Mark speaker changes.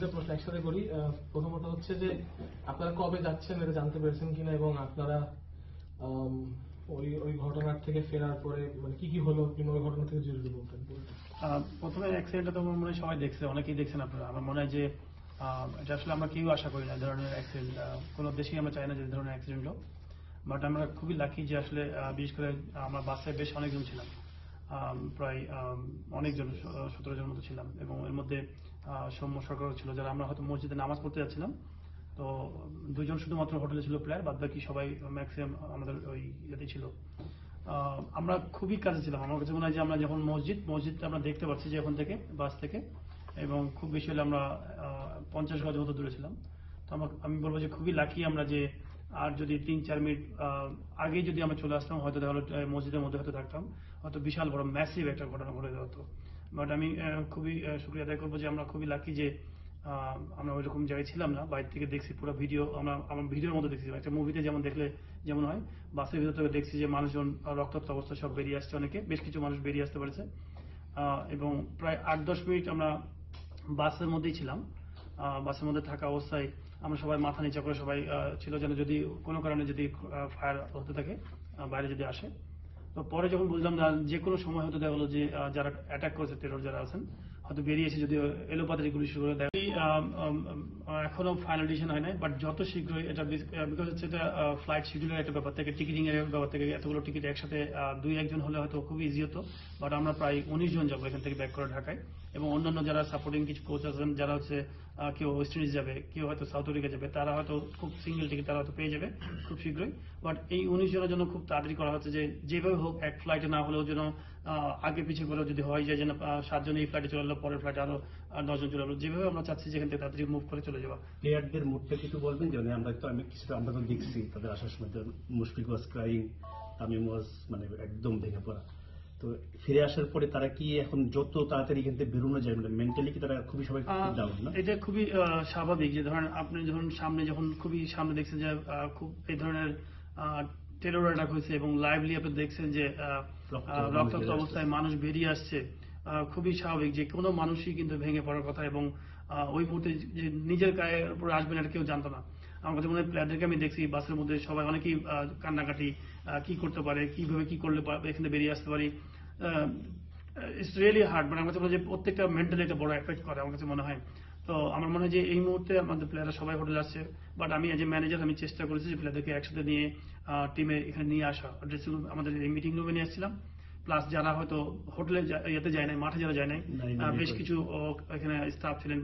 Speaker 1: দুইটা প্রশ্ন একসাথে করি। প্রথমত হচ্ছে যে, আপনারা কবে যাচ্ছেন এটা জানতে পেরেছেন কিনা এবং আপনারা ওই ওই ঘটনার থেকে ফেরার পরে মানে কি কি হলো কিংবা ওই ঘটনা থেকে জরুরি বলতেন
Speaker 2: প্রথমে অ্যাক্সিডেন্টটা তো মনে হয় সবাই দেখছে, অনেকেই দেখছেন আপনারা। আমার মনে হয় যে এটা আসলে আমরা কেউ আশা করি না ধরনের অ্যাক্সিডেন্ট কোনো দেশেই আমরা চাই না যে ধরনের অ্যাক্সিডেন্ট হোক। বাট আমরা খুবই লাকি যে আসলে বিশেষ করে আমরা বাসে বেশ অনেকজন ছিলাম। প্রায় অনেকজন সতেরো জন মতো ছিলাম এবং এর মধ্যে সৌম্য ছিল যারা আমরা হয়তো মসজিদে নামাজ পড়তে যাচ্ছিলাম। তো দুজন শুধুমাত্র হোটেলে ছিল প্লেয়ার বাদ বাকি সবাই ম্যাক্সিমাম আমাদের ওই ইয়েতে ছিল। আমরা খুবই কাছে ছিলাম। আমার কাছে মনে হয় যে আমরা যখন মসজিদ মসজিদটা আমরা দেখতে পাচ্ছি যে এখন থেকে বাস থেকে এবং খুব বেশি হলে আমরা পঞ্চাশ গজ মতো দূরে ছিলাম। তো আমরা আমি বলব যে খুবই লাকি আমরা যে আর যদি তিন চার মিনিট আগেই যদি আমরা চলে আসতাম হয়তো দেখা হলো আহ, মসজিদের মধ্যে হয়তো থাকতাম। হয়তো বিশাল বড় ম্যাসিভ একটা ঘটনা ঘটে যেত। বাট আমি খুবই শুক্রিয়া আদায় করব যে আমরা খুবই লাকি যে আমরা ওই রকম জায়গায় ছিলাম না। বাইরে থেকে দেখছি পুরো ভিডিও আমরা, আমার ভিডিওর মধ্যে দেখছি। একটা মুভিতে যেমন দেখলে যেমন হয়, বাসের ভিতর থেকে দেখছি যে মানুষজন রক্তাক্ত অবস্থা সব বেরিয়ে আসছে অনেকে। বেশ কিছু মানুষ বেরিয়ে আসতে পেরেছে। এবং প্রায় আট দশ মিনিট আমরা বাসের মধ্যেই ছিলাম। বাসের মধ্যে থাকা অবস্থায় আমরা সবাই মাথা নিচা করে সবাই ছিল যেন যদি কোনো কারণে যদি ফায়ার হতে থাকে বাইরে যদি আসে। তো পরে যখন বুঝলাম যে কোনো সময় হয়তো দেখা হলো যে যারা অ্যাটাক করেছে টেরর যারা আছেন হয়তো বেরিয়ে এসে যদি এলোপাতারি গুলি শুরু দেয়। এখনও ফাইনাল ডিসিশন হয় নাই বাট যত শীঘ্রই এটা বিকজ হচ্ছে এটা ফ্লাইট শিডিউলের একটা ব্যাপার থেকে টিকিটিং এর ব্যাপার থেকে এতগুলো টিকিট একসাথে দুই একজন হলে হয়তো খুব ইজি হতো বাট আমরা প্রায় উনিশ জন যাব এখান থেকে ব্যাক করে ঢাকায়। এবং অন্যান্য যারা সাপোর্টিং কিছু কোচ আছেন, যারা হচ্ছে কেউ ওয়েস্ট ইন্ডিজ যাবে, কেউ হয়তো সাউথ আফ্রিকা যাবে, তারা হয়তো খুব সিঙ্গেল টিকিট তারা হয়তো পেয়ে যাবে খুব শীঘ্রই। বাট এই উনিশ জনের জন্য খুব তাড়াতাড়ি করা হচ্ছে যে, যেভাবে হোক, এক ফ্লাইটে না হলেও যেন আগে পিছিয়ে করেও যদি হয় যায় যেন সাতজন এই ফ্লাইটে চলে এলো পরের ফ্লাইটে আরও দশজন চলে এলো। যেভাবে আমরা চাচ্ছি যেখান থেকে তাড়াতাড়ি মুভ করে চলে যাওয়া।
Speaker 3: প্লেয়ারদের মুডটা কিছু বলবেন? যে মানে আমরা তো আমি কিছুটা আমরা তো দেখছি তাদের আসার সময় Mushfiq was crying Tamim was মানে একদম ভেঙে পড়া। তো ফিরে আসার পরে তারা কি এখন যত তাড়াতাড়ি এখান থেকে বেরোনো যায় মানে মেন্টালি কি তারা খুবই সবাই ডাউন না?
Speaker 2: এটা খুবই আহ, স্বাভাবিক যে ধরেন আপনি যখন সামনে যখন খুবই সামনে দেখছেন যে খুব এই ধরনের টেরর অ্যাটাক হয়েছে এবং লাইভলি আপনি দেখছেন যে রক্তাক্ত অবস্থায় মানুষ বেরিয়ে আসছে। খুবই স্বাভাবিক যে কোনো মানুষই কিন্তু ভেঙে পড়ার কথা এবং ওই মুহূর্তে যে নিজের গায়ের উপর আসবেন এটা কেউ জানতো না। আমার কাছে মনে হয় প্লেয়ারদেরকে আমি দেখছি বাসের মধ্যে সবাই অনেকেই আহ, কান্নাকাটি কি করতে পারে কীভাবে কি করলে এখানে বেরিয়ে আসতে পারি। ইটস রিয়েলি হার্ড মানে আমার কাছে মনে হয় যে প্রত্যেকটা মেন্টালি একটা বড় এফেক্ট করে আমার কাছে মনে হয়। তো আমার মনে হয় যে এই মুহূর্তে আমাদের প্লেয়াররা সবাই হোটেলে আসছে বাট আমি এজ এ ম্যানেজার আমি চেষ্টা করেছি যে প্লেয়ারদেরকে একসাথে নিয়ে টিমে এখানে নিয়ে আসা। ড্রেসিং রুম আমাদের এই মিটিং রুমে নিয়ে আসছিলাম। প্লাস যারা হয়তো হোটেলে ইয়েতে যায় নাই মাঠে যারা যায় নাই বেশ কিছু এখানে স্টাফ ছিলেন।